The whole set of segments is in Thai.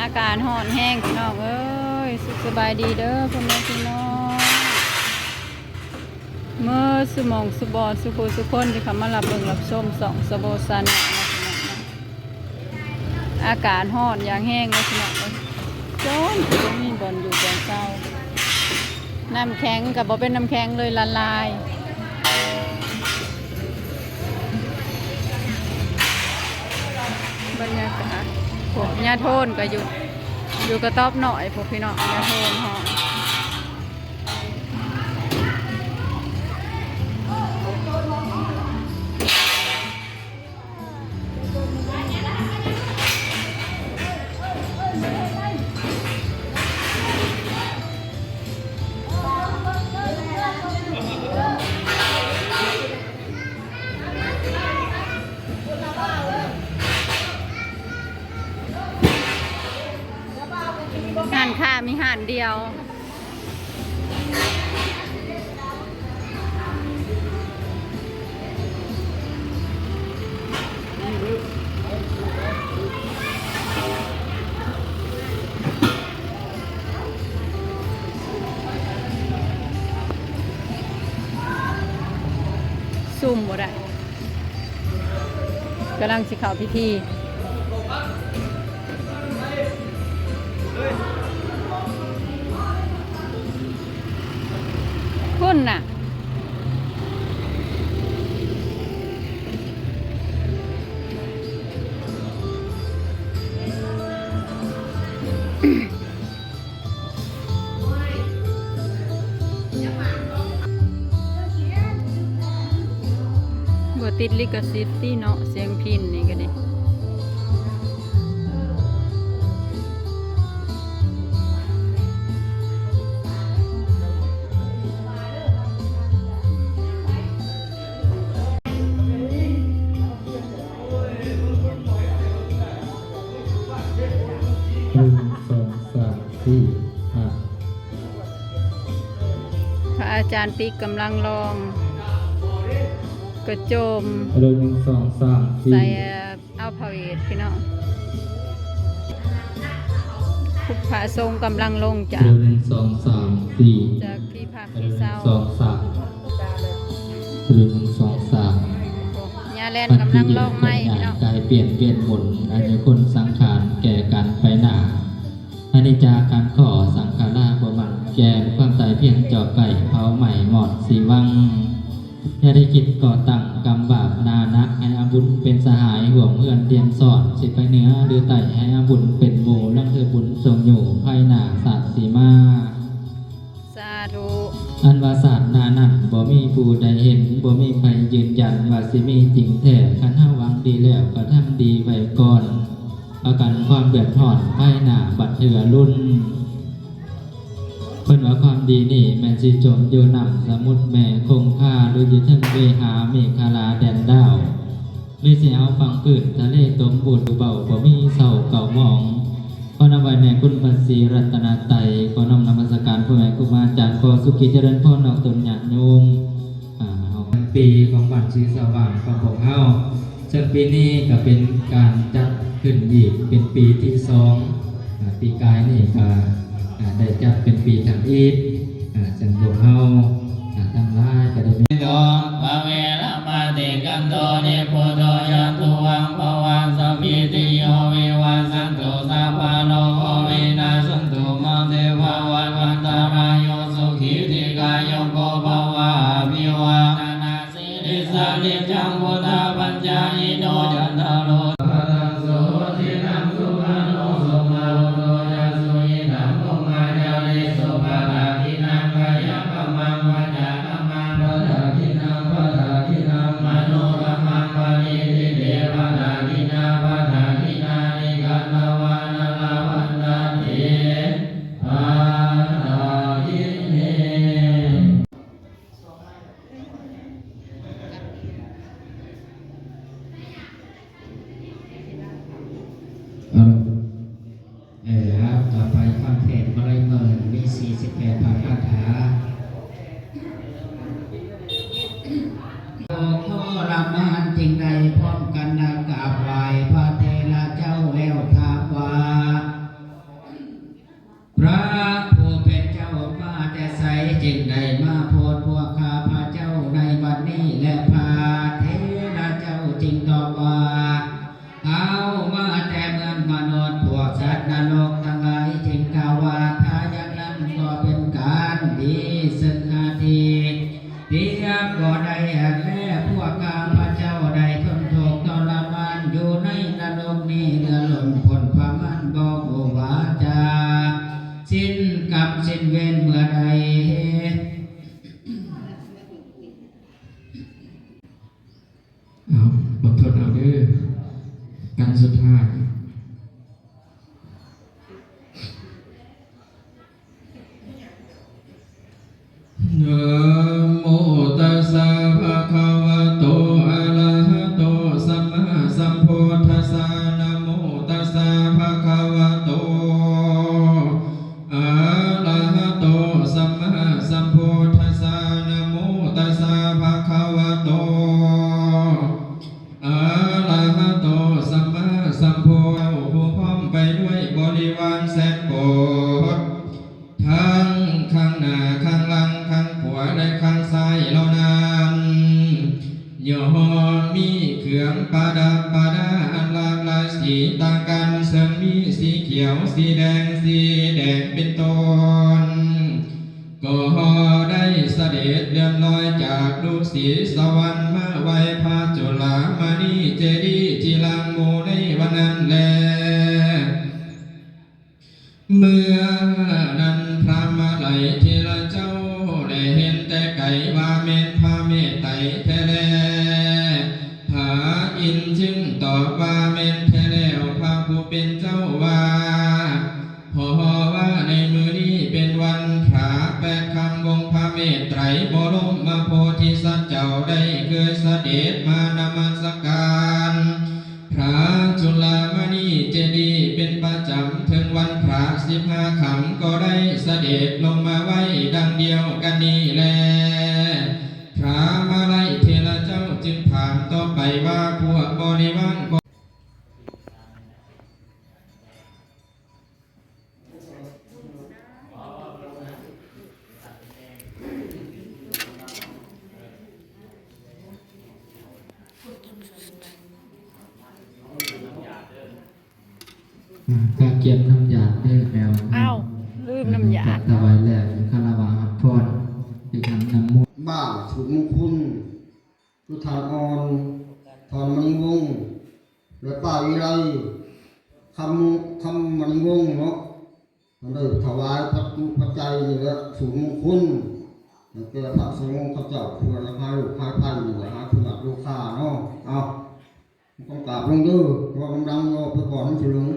อากาศร้อนแห้งพี่น้องเอ้ยสุขสบายดีเด้อพ่อแม่พี่น้องเมื่อสมองสุบอดสุขสุคนที่เขามารับเบิ่งรับชมสองสโบซันนะอากาศร้อนอย่างแห้งเลยพี่น้องเอ้ยจนบ่มีบอลอยู่บอนเศร้าน้ำแข็งกับบ่เป็นน้ำแข็งเลยละลายบรรยากาศ ผมยาโทนก็อยู่อยู่กระต๊อบหน่อยพวกพี่น้องยาโทนห้อ ห่านค่ามีห่านเดียวซุ่มบ่ได้กำลังสิเข้าพิธี คุณน่ะบ่ติดลิขสิทธิ์ที่เนาะเสียงพินนี่ก็ดิ จารย์ปิ๊กกำลังลอง กระโจมหนึ่งสองสามสี่ใส่เอาพระเวทพี่น้องผู้พระทรงกำลังลงจากหนึ่งสองสามสี่จากที่พักหนึ่ที่งเศร้าสองสามหนึ่งสองสามยาแลนกำลังลงไหมพี่น้องกายเปลี่ยนเปลี่ยนหมุนอันนี้คนสังขารแก่กันไปหนาอนิจจาการขอสังขาราบมันแก่ความตายเพียงจอกไก่ เผาใหม่หมอดสีวังอย่าได้คิดก่อตั้งกรรมบาปนานะให้อาบุญเป็นสหายห่วงเพื่อนเตรียมสอนสิไปเหนือหรือไต่ให้อาบุญเป็นโมลังเธอบุญทรงอยู่ภายหนาสัตว์สีมาสาธุอันว่าศาสตร์นานั้นบ่มีผู้ใดเห็นบ่มีใครยืนยันว่าสิมีจริงแท้คันเฮาหวังดีแล้วก็ทำดีไว้ก่อนประกันความเดือดร้อนภายหน้าบัดเถือรุ่นเพิ่นว่าความดีนี่แม่นสิจมอยู่นำสมุดแม่คงค่าหรืออยู่เทั้งเวหาเมฆาลาแดนดาวหรือสิเอาฟังปืนทะเลตมบุญเบาบ่มีเศร้าเก่ามองขอนำไว้แม่คุณพระศรีรัตนไตรัยขอนำนมัสการพ่อแม่ครูบาอาจารย์ขอสุขิเจริญพรนอกตนญาติโยมปีของบัตรชีสว่างของพวกเฮาซึ่งปีนี้ก็เป็นการจัดขึ้นอีกเป็นปีที่สองปีกายนี่ก็อ่า ได้จัดเป็นปีจังอีดจังพวกเฮาทั้งหลายก็ได้มีโยภะเวรมาติกันโตนิพุโต เพีย ปะดับปราอันหลากหลายสีต่างกันสังมีสีเขียว สีแดง สีแดงเป็นต้นก็ได้เสด็จเลื่อนลอยจากดุสีสวรรค์มาไว้พระจุลามณีเจดีย์ที่ลังมู เป็นเจ้าว่าพอว่าในมือนี้เป็นวันพระแปดคำวงพระเมตไตรบ กาเกียนน้ำยาเด้อแมวอ้าวลืมน้ำยาถวายแล้วคารวะพรอีกครั้งนำมุบ้างสุดมงคลทุทานอ่อนทอนมันวงศ์และป้าวิไลคำคำมันวงศ์เนาะมันได้ถวายพัตตุปัจจัยนี่แหละสูงมงคลแล้วแก่พระสงฆ์ข้าเจ้าเพื่อละพายลูกพายพันอยู่หาคุณักลูกค้าเนาะเอาต้องกราบลงเด้อว่ามันดังโยไปก่อนมันสิลง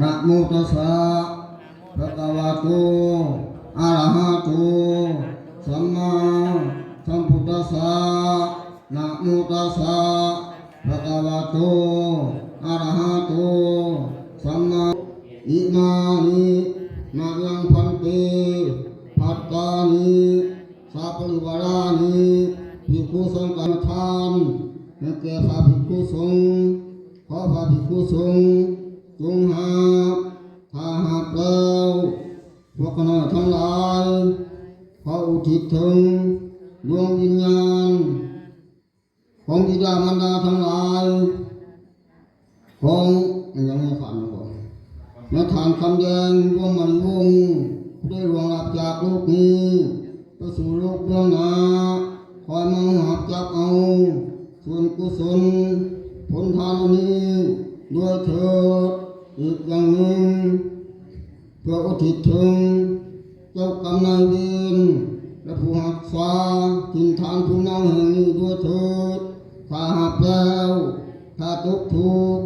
นะโมตัสสะภะคะวะโตอะระหะโตสัมมาสัมพุทธัสสะนะโมตัสสะภะคะวะโตอะระหะโตสัมมาอิมานิมายังพันเตภัตตานิสัพพะวารานิภิกขุสังฆทาน ให้แก่พระภิกขุสงฆ์ขอพระภิกขุสงฆ์จงหาถ้าหากแล้วพวกคณะทั้งหลายขออุทิศถึงดวงวิญญาณ ของบิดามารดาทั้งหลายของยังไม่ฝันก่อนแม่ทานคำแดงดวงมันวงได้หลวงลับจากโลกนี้ไปสู่โลกเบื้องหน้าคอยมาหับจับเอา ส่วนกุศลผลทานนี้ด้วยเถิดอีกอย่างหนึ่งเพื่ออุทิศถึงเจ้ากรรมนายเวรและผู้หักษาทินทานผู้นาแห่งนี้ด้วยเถิดถ้าหักแล้วถ้าตกทุกข์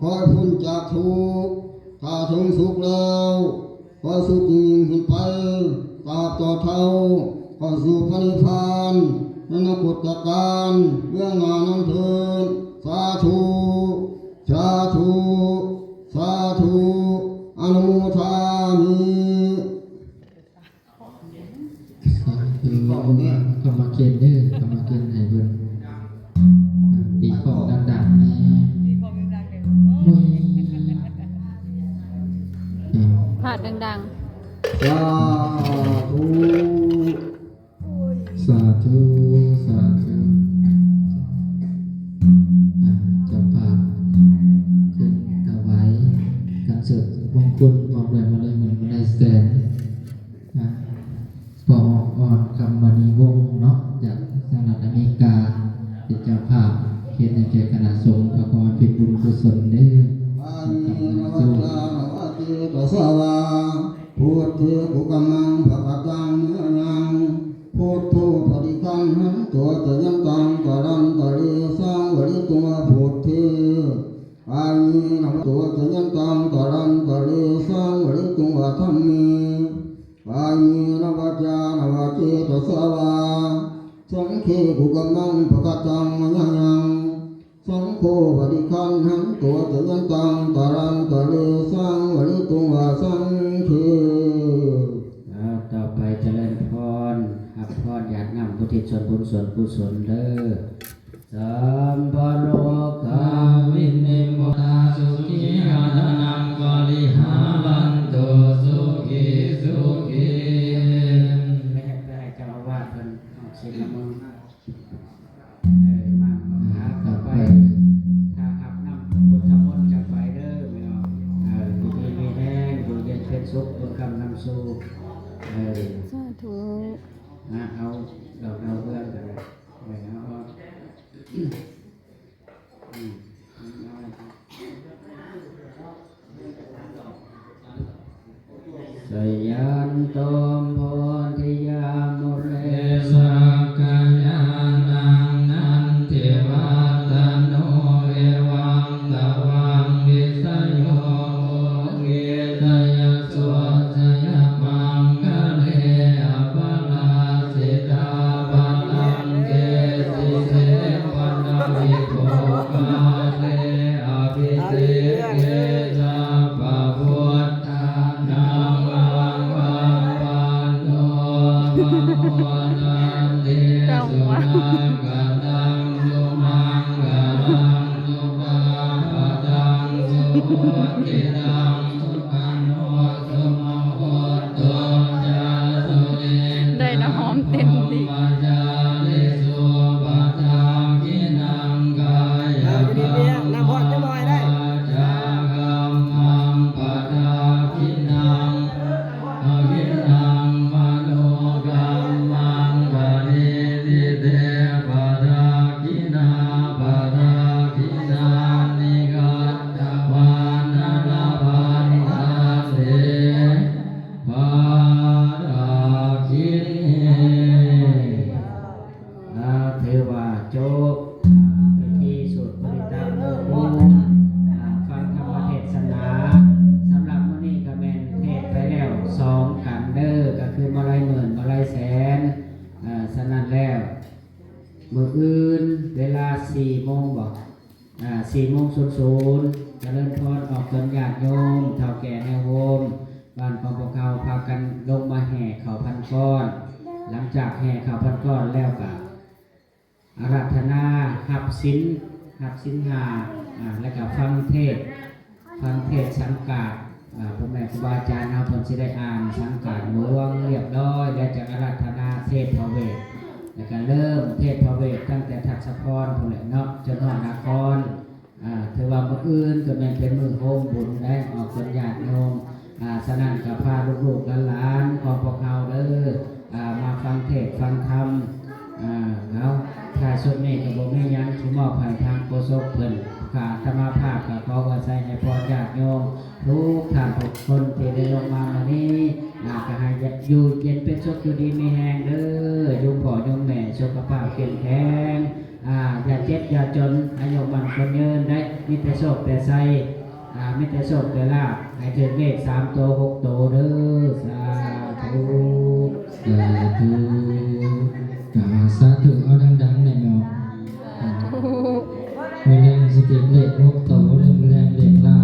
ขอให้พ้นจากทุกข์ถ้าถึงสุขแล้วขอให้สุขยิ่งขึ้นไปตราบต่อเท่า ขอสู่พระนิพพานในอนาคตการเรื่องงานนั้นเถิดสาธุสาธุสาธุอนุโมทามิสาธุกรรมเกียนเด้อกรรมเกียนให้เบิ่งตีของดังๆแน่มุยอืมพาดดังสา ตตัวจะยังตังกรันตะเรสังวริตัวธรรมีอานินวจานวจเจตสวาสังฆปุกมังภะคะตังมยังสังโฆปฏิคันหันตัวจะยันตังตรังตะเลสังวริตุวาสังเคแล้วต่อไปเจริญพรหับพรญาตินำพุทธิชนบุญส่วนกุศลเด้อสัมป ยั ภะโมนันเตสุนังกัตังสุมังกัลังสุปาปะตั เวลา4โมงบอกอ่า4โมง00เจริญพรออกตนญาติโยมเฒ่าแก่แนวโฮมบ้านของพวกเขาพากันลงมาแห่เขาพันก้อน หลังจากแห่เขาพันก้อนแล้วก็อาราธนาหับสินหับสินหาแล้วก็ฟังเทศฟังเทศสังกาดพ่อแม่ครูบาอาจารย์เอาผลสิได้อ่านสังกาดหลวงเรียบร้อย แล้วจากอาราธนาเทศพระเวท แล้วก็เริ่มเทศพระเวทตั้งแต่ทัศพรผู้แหละเนาะจนหอดนาครอ่าถือว่ามืออื่นก็แม่นเป็นมือโฮมบุญได้ออกคนญาติโยมอ่าสนั่นกับพาลูกๆหลานๆของพวกเราเด้ออ่ามาฟังเทศฟังธรรมอ่าแล้วถ้าสุดนี้ก็บ่มีหยังสิมอบให้ทางโฆษกเพิ่น ขาดธรรมภาพก็ขอว่าใส่ให้พรญาติโยมทุกท่านทุกคนที่ได้ลงมาวันนี้อ่าก็ให้อยู่เย็นเป็นสุขอยู่ดีมีแฮงเด้ออยู่พ่อยู่แม่สุขภาพเข้มแข็งอ่าอย่าเจ็บอย่าจนอายุมันคนเยืนได้มีแต่โชคแต่ไสอ่าไม่แต่โชคแต่ลาภให้ถึงเลขสามตัวหกตัวเด้อสาธุสาธุสาธุเอาดังๆหน่อยเนาะ มีแรงสติเลขหกโตเรื่องแรงเลขเล่า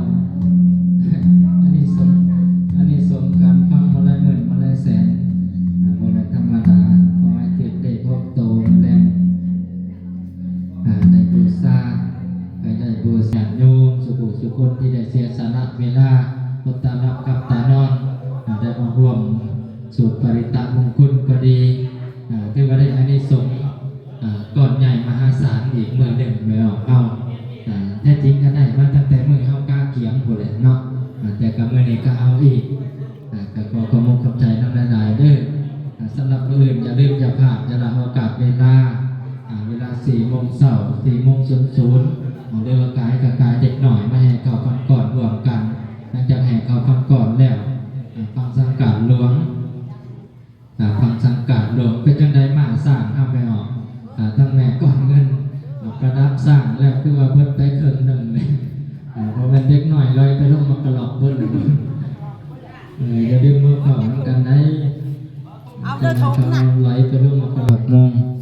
อันนี้สมอันนี้สมการฟังมาละหมื่นมาละแสนอ่ามาละธรรมดาขอให้ติดเลขหกโตมาแรงอ่าได้บูชาให้ได้บูชาโยมสุขุสุคนที่ได้เสียสละเวลาอตารับกับตานอนอาได้มาร่วมสูตรปริตะมงคล เช้าสี่โมงศูนย์ศูนย์เอาเรื่องกายกับกายเด็กหน่อยมาแห่เข้าฟังก่อนรวมกันหลังจากแห่เข้าฟังก่อนแล้วอ่าฟังสังกัดหลวงอ่าฟังสังกัดหลวงเป็นจังไดมาสร้างเอาไปออกอ่าตั้งแม่ก่อนเงินออกกระดับสร้างแล้วคือว่าเบิดไปครึ่งหนึ่งเลยอ่าเพราะมันเด็กหน่อยลอยไปลงมากระหลอกเบิ้ลเอออย่าดึงมือเข่าน้ำกันได้เอาเดินทงนะไหลไปลงมากระหลอกโมง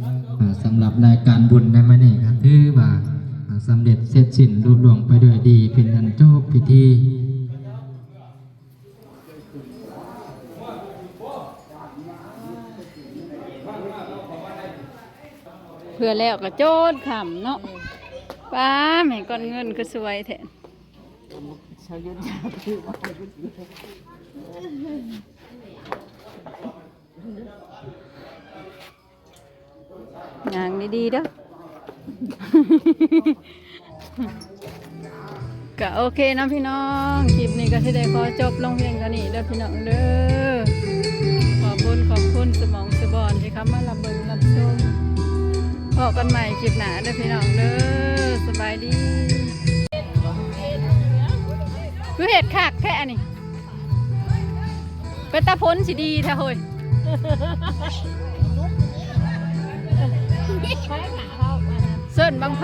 อ่า สำหรับรายการบุญในมื้อนี้ก็ถือว่าอ่าสำเร็จเสร็จสิ้นรุ่ล่วงไปด้วยดีเป็นอันจบพิธีเพื่อแล้วก็โจดขำเนาะป้าแม่ก้อนเงินก็สวยแทนงา นดีๆเด้อ ก็โอเคเนาะพี่น้อง คลิปนี้ก็ที่ได้ขอจบลงเพียงเท่านี้เด้อพี่น้องเด้อ ขอบคุณขอบคุณสมองสบอนที่เข้ามารับเบิ่งรับชมพบกันใหม่คลิปหน้าเด้อพี่น้องเด้อสบายดีคือเห็ดคักแค่นี้เป็นตาพ้นสิดีแท้เฮ้ย เส้นบางไพ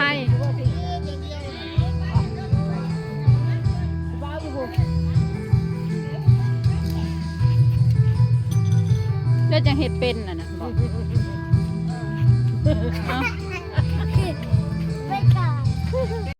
แล้วจะเห็ดเป็นน่ะนะบอก